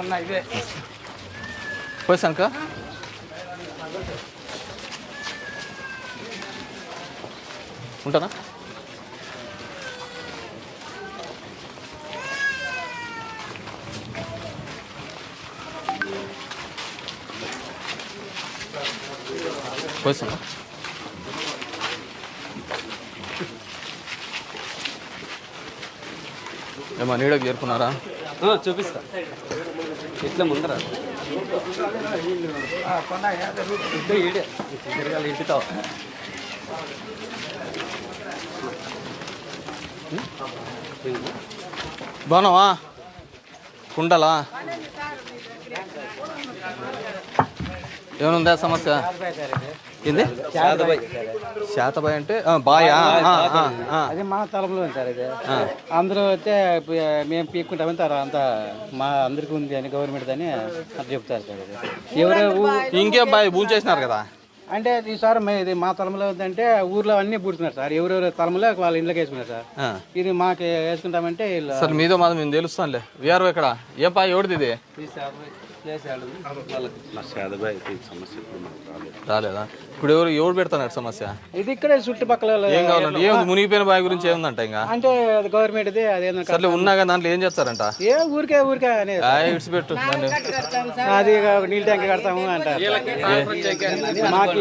ఉన్నాయి ఇదే పోసాక ఉంటానా పోసాను ఏమా నీడకు చేరుకున్నారా చూపిస్తా. ఇట్లా ముందర. తిరగాలి ఇంటితో. బాగున్నావా? కుండలా? ఏమనుందా సమస్య? ఏంది? శాతబాయ్. అంటే బాయా. అది మా తలంలో సార్ ఇది. అందరూ అయితే మేము పీక్కుంటామని తర్వాత అంతా మా అందరికీ ఉంది అని గవర్నమెంట్ అని అట్లా చెప్తారు సార్ ఇది. ఎవరు ఇంకే బాయ్ భూమి చేసినారు కదా? అంటే ఈసారి ఇది మా తలంలో ఉందంటే ఊర్లో అన్నీ పూడుతున్నారు సార్. ఎవరెవరు తలంలో వాళ్ళ ఇంట్లోకి వేసుకున్నారు సార్. ఇది మాకు వేసుకుంటామంటే సరే మీదో మాది మేము తెలుస్తానులే. వీఆర్ఓ ఇక్కడ ఏ పా ఎవరిది ఇది? రాలేదా? ఇప్పుడు ఎవరు ఎవరు పెడతారు సమస్య? ఇది ఇక్కడే చుట్టుపక్కల ఏం కావాలంటే ఏం మునిగిపోయిన బాయ్ గురించి ఏముందంట ఇంకా? అంటే అది గవర్నమెంట్ సర్లే ఉన్నా కానీ దాంట్లో ఏం చేస్తారంట? ఏ ఊరికే ఊరికే అనేది ఆ, ఇడిచిపెట్టు దాన్ని. అది నీళ్ళ ట్యాంక్ కడతాము మాకు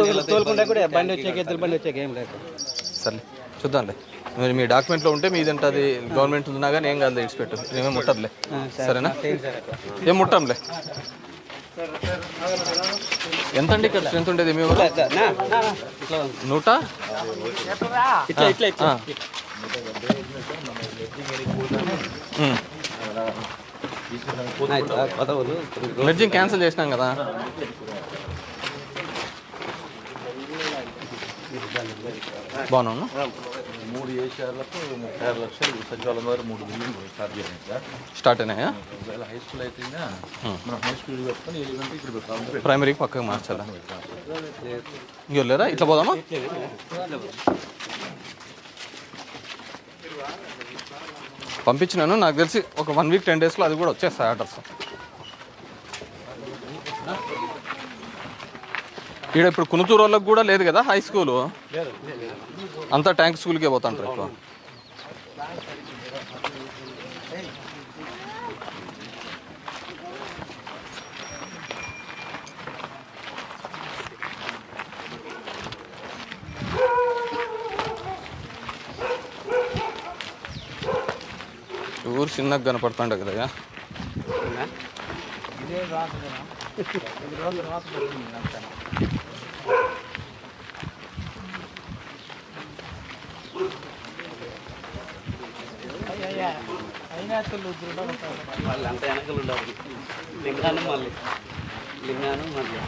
తోలు- తోలుకుంటా కూడా బండి వచ్చే బండి వచ్చే ఏం లేదు. సర్లే చూద్దాంలే. మరి మీ డాక్యుమెంట్లో ఉంటే మీది ఉంటుంది గవర్నమెంట్ ఉన్నా కానీ ఏం కాదు ఇడిచిపెట్టు ఏమేమి ముట్టదులే. సరేనా? ఏం ముట్టంలే? ఎంత అండి ఇక్కడ స్ట్రెంత్ ఉండేది మీ నూట? మెర్జింగ్ క్యాన్సిల్ చేసినాం కదా. బాగున్నాను మూడు ఏషియాలకు ముప్పై ఆరు లక్షలు సచివాలయం ద్వారా మూడు బిల్డింగ్ స్టార్ట్ చేసాం సార్ స్టార్ట్ అయినాయా? ఒకవేళ హై స్కూల్ అయితే మనం హై స్కూల్ పెట్టుకొని ఎలిమెంటరీ ఇక్కడ పెడతాం. ప్రైమరీకి పక్కకు మార్చాలా? ఇంకో లేదా ఇట్లా పోదామా? పంపించినాను. నాకు తెలిసి ఒక వన్ వీక్ టెన్ డేస్లో అది కూడా వచ్చేస్తాయి ఆర్డర్స్. ఈడ ఇప్పుడు కునుతూరు వాళ్ళకి కూడా లేదు కదా హై స్కూలు అంతా ట్యాంక్ స్కూల్కే పోతుంటారు ఎక్కువ. ఊరు చిన్నగా కనపడుతుండే కదా మళ్ళీ అంత వెనకలు ఉండాలి లింగాను మళ్ళీ. లింగాను మళ్ళీ.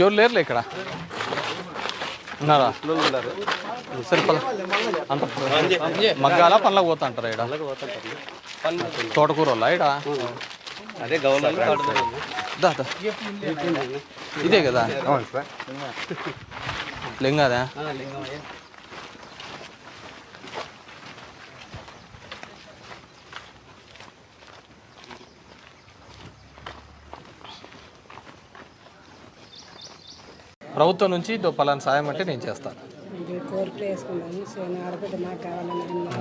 ఎవరు లేరులే ఇక్కడ? ఉన్నారా? సరే పద. అంత మగ్గాల పనులకు పోతా అంటారా ఇక్కడ తోటకూర వాళ్ళ ఈడ? అదే గవర్నమెంట్ దా దా. ఇదే కదా? లింగాదా? లింగమయ్య ప్రభుత్వం నుంచి ఇదో పలానా సాయం అంటే నేను చేస్తాను.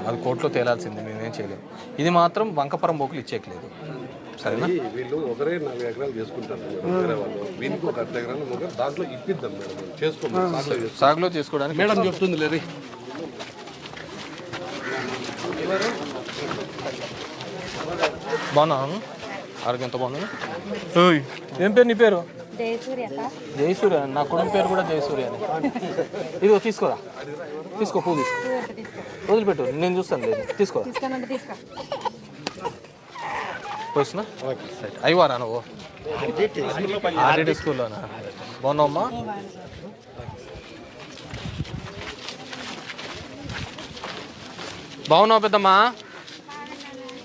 అది కోర్టులో తేలాల్సిందే మేమేం చేయలేము ఇది మాత్రం వంకపరం బోకులు ఇచ్చేయట్లేదు. సరేనా? వీళ్ళు ఒకరే నాలుగు ఎకరాలు చేసుకుంటారు వేరే వాళ్ళు. వీనికి ఒక అర్ధ ఎకరాలు ఒక దాంట్లో ఇప్పిద్దాం మేడం చేసుకోమని దాంట్లో చేసుకో. సాగులో చేసుకోవడానికి మేడం చెప్తుంది లేరి. బాగున్నాను ఆరోగ్యం ఎంత బాగుంది ఓయ్, ఏం పేరు నీ పేరు? జయసూర్య నా కొడుకు పేరు కూడా జయసూర్య అని. ఇదిగో తీసుకోరా. తీసుకో పువ్వు తీసుకో. వదిలిపెట్టు నేను చూస్తాను లేదు తీసుకో. తీసుకోనంటే తీసుకో అయ్యవారా నువ్వు? ఆర్డిటి స్కూల్లోనా? బాగున్నావమ్మా? బాగున్నావు పెద్దమ్మా?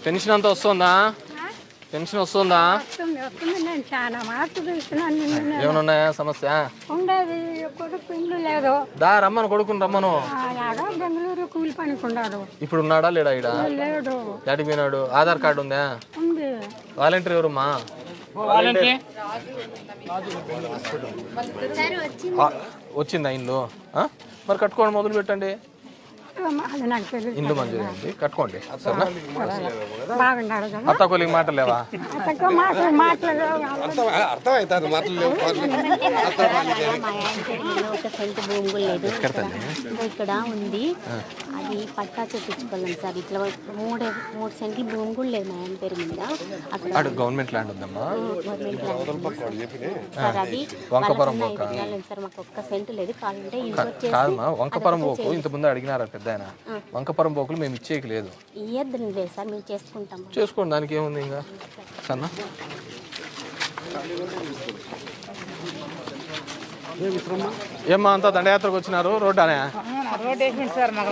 టెన్షన్ అంతా వస్తుందా? పెన్షన్ వస్తుందా? వస్తుంది వస్తుంది నేను చాలా మార్పు చూస్తున్నాను నిన్న ఏమైనా ఉన్నాయా సమస్య? ఉండేది కొడుకు ఇల్లు లేదు. దా రమ్మను కొడుకుని రమ్మను. అలాగా బెంగళూరు కూలి పనికున్నాడు ఇప్పుడు ఉన్నాడా లేడా ఈడ? లేడు. డాడీ పోయినాడు? ఆధార్ కార్డు ఉందా? ఉంది. వాలంటీర్ ఎవరమ్మా? ఆ, వచ్చిందా ఇల్లు ఆ? మరి కట్టుకోండి మొదలు పెట్టండి తెలియదు ఇల్లు మంజూరైంది కట్టుకోండి. అత్త కొలికి మాట లేవా అతను మాటలు మాట్లాడవు అర్థం అర్థమవుతుంది మాటలు లేవు మా ఆయనకి ఇల్లు ఒక సెంటు భూమి కూడా లేదు ఇక్కడ ఉంది. అది పట్టా చెప్పించుకోలేం సార్. ఇట్లా మూడు మూడు సెంట్లు భూమి కూడా లేదు మా ఆయన పేరు మీద. అక్కడ గవర్నమెంట్ ల్యాండ్ ఉందమ్మా. గవర్నమెంట్ ల్యాండ్ సార్ అది వంకపురం సార్. మాకు ఒక్క సెంటు లేదు. కావాలంటే వంకపురం పోకు. ఇంత ముందు అడిగినారా పెద్ద ఆయన వంకపురం పోకులు మేము ఇచ్చేకి లేదు. ఇయ్యద్దు లేదు సార్ మేము చేసుకుంటాం చేసుకోండి దానికి ఏముంది ఇంకా? సన్న? ఏమ్మా అంతా దండయాత్రకు వచ్చినారు? రోడ్డు అనే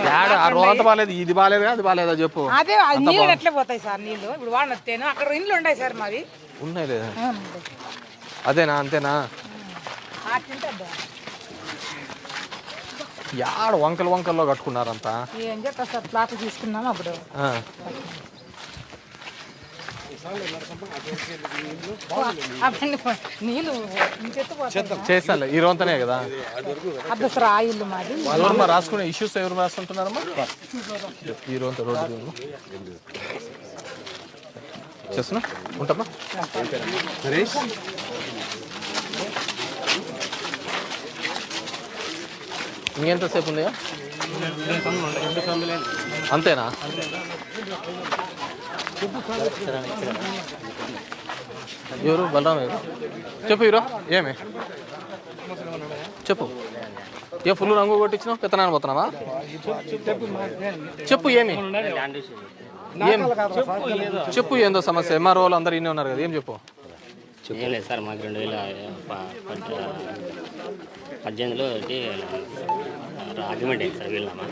యాడ ఆ రోడ్ అంతా బాగాలేదు ఇది బాగాలేదు అది బాగాలేదా చెప్పు. అదే నీళ్ళు ఎట్లా పోతాయి సార్ నీళ్ళు? ఇప్పుడు వాన వస్తేను అక్కడ ఇండ్లు ఉన్నాయి సార్ మావి. ఉన్నాయి లేదా? అదేనా అంతేనా? యాడ వంకలు వంకల్లో కట్టుకున్నారంతా? ఏం చెప్తా సార్ ప్లాట్ తీసుకున్నాము అప్పుడు. నీళ్ళు చేస్తానులే ఈ రోజుతోనే కదా? అద్దు సార్ ఆ ఇల్లు మాది. రాసుకునే ఇష్యూస్ ఎవరు రాసుకుంటున్నారమ్మా? ఈ రోజు రోడ్డు చేస్తున్నా? ఉంటామా ఇంకెంతసేపు ఉందా అంతేనా? ఎవరు? బలరాం ఎవరు? చెప్పు హీరో ఏమి? చెప్పు. ఏ ఫుల్ రంగు కొట్టించినావు? పెత్తనాన్ని పోతున్నావా? చెప్పు ఏమి? ఏం? చెప్పు ఏందో సమస్య. ఎంఆర్ఓ వాళ్ళు అందరు ఇన్ని ఉన్నారు కదా ఏం చెప్పు? ఏం లేదు సార్ మాకు రెండు వేల పద్దెనిమిదిలో ఒకటి అగ్రిమెంట్ అయింది సార్ వీళ్ళమా.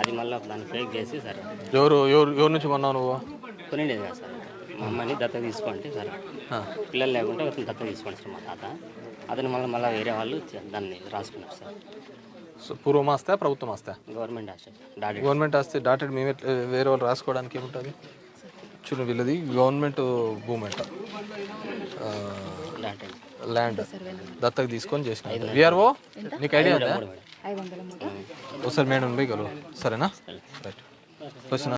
అది మళ్ళీ దాన్ని ఫేక్ చేసి సార్ ఎవరు ఎవరు ఎవరి నుంచి కొన్నావు నువ్వు? కొనిండేది కదా సార్ మా అమ్మని దత్త తీసుకోండి సార్. పిల్లలు లేకుంటే అతను దత్త తీసుకోండి సార్ మా తాత. అతను మళ్ళీ మళ్ళీ వేరే వాళ్ళు దాన్ని రాసుకున్నారు సార్. సో పూర్వం ఆస్తా ప్రభుత్వం ఆస్తా? గవర్నమెంట్ డాడీ గవర్నమెంట్ ఆస్తి డాటెడ్ మేము వేరే వాళ్ళు రాసుకోవడానికి ఏముంటుంది? చూడు వీళ్ళది గవర్నమెంట్ భూమి అంట. ల్యాండ్ దత్తకు తీసుకొని చేసిన. విఆర్ఓ నీకు ఐడియా ఉందా? ఒకసారి మేడం పోయి కలువు సరేనా? Right question